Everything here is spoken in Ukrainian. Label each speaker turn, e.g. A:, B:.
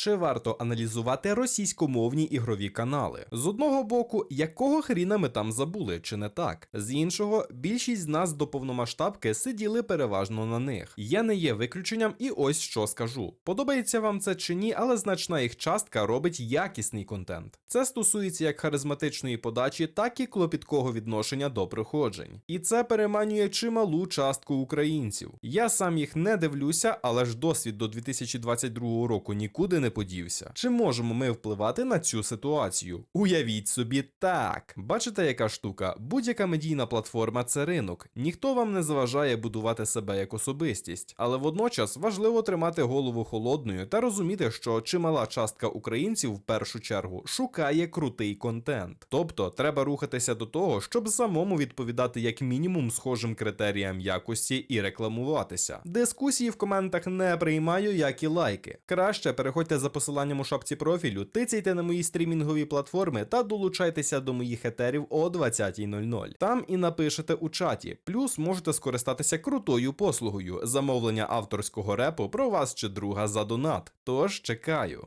A: чи варто аналізувати російськомовні ігрові канали? З одного боку, якого хріна ми там забули, чи не так? З іншого, більшість з нас до повномасштабки сиділи переважно на них. Я не є виключенням, і ось що скажу. Подобається вам це чи ні, але значна їх частка робить якісний контент. Це стосується як харизматичної подачі, так і клопіткого відношення до приходжень. І це переманює чималу частку українців. Я сам їх не дивлюся, але ж досвід до 2022 року нікуди не подівся. Чи можемо ми впливати на цю ситуацію? Уявіть собі, так. Бачите, яка штука? Будь-яка медійна платформа це ринок. Ніхто вам не заважає будувати себе як особистість, але водночас важливо тримати голову холодною та розуміти, що чимала частка українців в першу чергу шукає крутий контент. Тобто треба рухатися до того, щоб самому відповідати як мінімум схожим критеріям якості і рекламуватися. Дискусії в коментах не приймаю, як і лайки. Краще переходьте за посиланням у шапці профілю, тицяйте на мої стрімінгові платформи та долучайтеся до моїх етерів о 20.00. Там і напишете у чаті. Плюс можете скористатися крутою послугою замовлення авторського репу про вас чи друга за донат. Тож чекаю.